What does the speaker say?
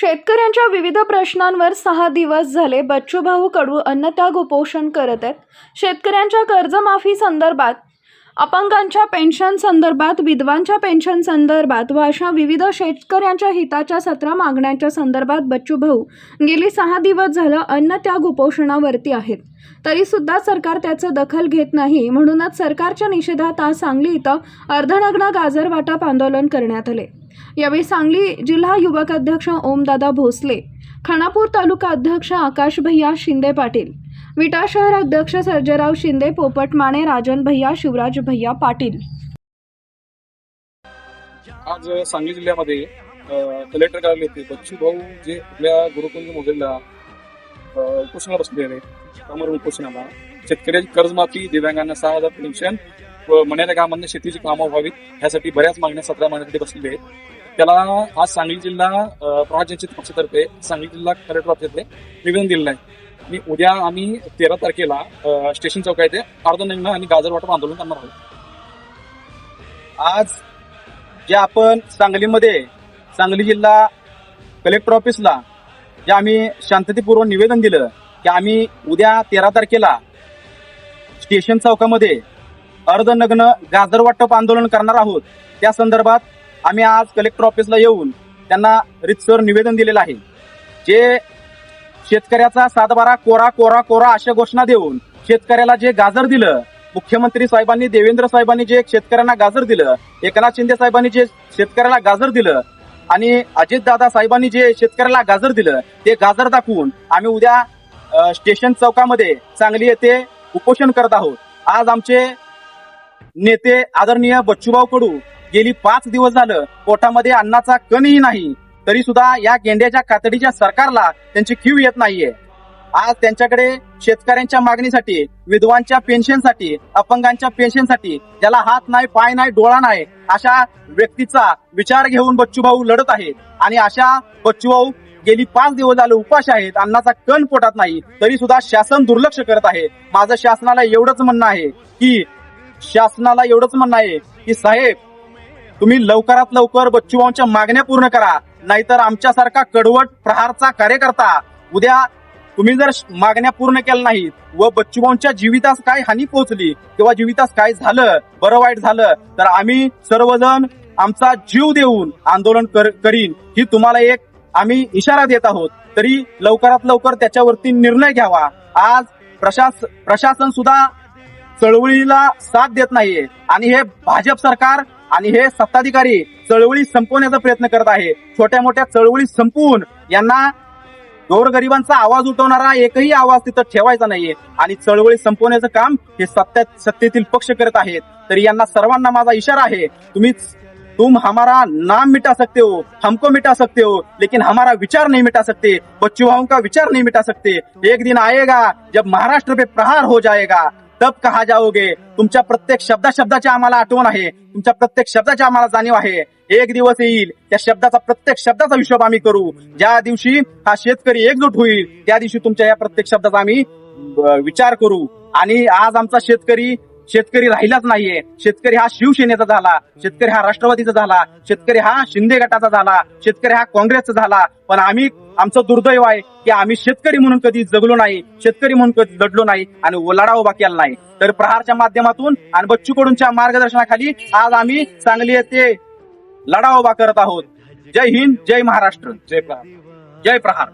शेतकऱ्यांच्या विविध प्रश्नांवर सहा दिवस झाले बच्चूभाऊ कडू अन्नत्याग उपोषण करत आहेत. शेतकऱ्यांच्या कर्जमाफी संदर्भात अपंगांच्या पेन्शन संदर्भात विधवांच्या पेन्शन संदर्भात व अशा विविध शेतकऱ्यांच्या हिताच्या सतरा मागण्यांच्या संदर्भात बच्चूभाऊ गेली सहा दिवस झालं अन्नत्याग उपोषणावरती आहेत. तरीसुद्धा सरकार त्याचं दखल घेत नाही म्हणूनच सरकारच्या निषेधात आज सांगली इथं अर्धनग्न गाजर वाटप आंदोलन करण्यात आले. यावेळी सांगली जिल्हा युवक अध्यक्ष ओमदादा भोसले खानापूर तालुका अध्यक्ष आकाश भैया शिंदे पाटील विटा शहर अध्यक्ष सर्जेराव शिंदे पोपट माने राजन भैया शिवराज भैया पाटील. आज सांगली जिल्ह्यामध्ये कलेक्टर कार्यालय येथे बच्चू भाऊ जे आपल्या गुरुकुंज मोजेला उपोषणाला बसलेले आहेत. समोर उपोषणाला शेतकऱ्याची कर्जमाफी दिव्यांगांना सहा हजार पेन्शन मण्याच्या गावांमध्ये शेतीची कामं व्हावीत. ह्यासाठी बऱ्याच मागण्या सतरा महिन्यासाठी बसलेले आहेत. त्याला आज सांगली जिल्हा अ, पक्षातर्फे सांगली जिल्हा कलेक्टर ऑफिसतर्फे निवेदन दिलेलं आहे. आणि उद्या आम्ही तेरा तारखेला स्टेशन चौक येथे अर्धनग्न आणि गाजर वाटप आंदोलन करणार आहोत. आज जे आपण सांगलीमध्ये सांगली जिल्हा कलेक्टर ऑफिसला जे आम्ही शांततेपूर्वक निवेदन दिलं की आम्ही उद्या तेरा तारखेला स्टेशन चौकामध्ये अर्धनग्न गाजर वाटप आंदोलन करणार आहोत. त्या संदर्भात आम्ही आज कलेक्टर ऑफिसला येऊन त्यांना रितसर निवेदन दिलेलं आहे. जे शेतकऱ्याचा सातबारा कोरा कोरा कोरा अशा घोषणा देऊन शेतकऱ्याला जे गाजर दिलं मुख्यमंत्री साहेबांनी देवेंद्र साहेबांनी जे शेतकऱ्यांना गाजर दिलं एकनाथ शिंदे साहेबांनी जे शेतकऱ्याला गाजर दिलं आणि अजितदादा साहेबांनी जे शेतकऱ्याला गाजर दिलं ते गाजर दाखवून आम्ही उद्या स्टेशन चौकामध्ये सांगली येथे उपोषण करत आहोत. आज आमचे नेते आदरणीय बच्चूभाऊ कडू गेली पाच दिवस झालं पोटामध्ये अन्नाचा कणही नाही. तरी सुद्धा या गेंड्याच्या कातडीच्या सरकारला त्यांची क्यू येत नाहीये. आज त्यांच्याकडे शेतकऱ्यांच्या मागणीसाठी विधवांच्या पेन्शनसाठी अपंगांच्या पेन्शनसाठी ज्याला हात नाही पाय नाही डोळा नाही अशा व्यक्तीचा विचार घेऊन बच्चूभाऊ लढत आहेत. आणि अशा बच्चूभाऊ गेली पाच दिवस झाले उपाश आहेत अन्नाचा कण पोटात नाही तरी सुद्धा शासन दुर्लक्ष करत आहे. माझं शासनाला एवढंच म्हणणं आहे की शासनाला एवढंच म्हणणं आहे की साहेब तुम्ही लवकरात लवकर बच्चूभाऊंच्या मागण्या पूर्ण करा. नाहीतर आमच्यासारखा कडवट प्रहारचा कार्यकर्ता उद्या तुम्ही जर मागण्या पूर्ण केल्या नाहीत व बच्चूभाऊंच्या जीवितास काय हानी पोहोचली किंवा जीवितास काय झालं बरं वाईट झालं तर आम्ही सर्वजण आमचा जीव देऊन आंदोलन कर- करीन. ही तुम्हाला एक आम्ही इशारा देत आहोत. तरी लवकरात लवकर त्याच्यावरती निर्णय घ्यावा. आज प्रशास प्रशासन सुद्धा चळवळीला साथ देत नाहीये. आणि हे भाजप सरकार आणि हे सत्ताधिकारी चळवळी संपवण्याचा प्रयत्न करत आहे. छोट्या मोठ्या चळवळी संपवून यांना गोरगरिबांचा आवाज उठवणारा एकही आवाज तिथं ठेवायचा नाहीये. आणि चळवळी संपवण्याचं काम हे सत्यात सत्तेतील पक्ष करत आहेत. तरी यांना सर्वांना माझा इशारा आहे तुम्ही तुम हमारा नाम मिटा सकते हो हमको मिटा सकते हो लेकिन हमारा विचार नहीं मिटा सकते बच्चू का विचार नहीं मिटा सकते. एक दिन आएगा जब महाराष्ट्र पे प्रहार हो जाएगा. तब कहा जाओगे? तुमच्या प्रत्येक शब्दा शब्दाची आम्हाला आठवण आहे. तुमच्या प्रत्येक शब्दाची आम्हाला जाणीव आहे. एक दिवस येईल त्या शब्दाचा प्रत्येक शब्दाचा हिशोब आम्ही करू. ज्या दिवशी हा शेतकरी एकजूट होईल त्या दिवशी तुमच्या या प्रत्येक शब्दाचा आम्ही विचार करू. आणि आज आमचा शेतकरी शेतकरी राहिलाच नाहीये. शेतकरी हा शिवसेनेचा झाला. शेतकरी हा राष्ट्रवादीचा झाला. शेतकरी हा शिंदे गटाचा झाला. शेतकरी हा काँग्रेसचा झाला. पण आम्ही आमचं दुर्दैव आहे की आम्ही शेतकरी म्हणून कधी जगलो नाही शेतकरी म्हणून कधी लढलो नाही आणि लढा उभा केला नाही. तर प्रहारच्या माध्यमातून आणि बच्चू कडूंच्या मार्गदर्शनाखाली आज आम्ही सांगली येथे लढा उभा करत आहोत. जय हिंद जय महाराष्ट्र. जय प्रहार. जय प्रहार.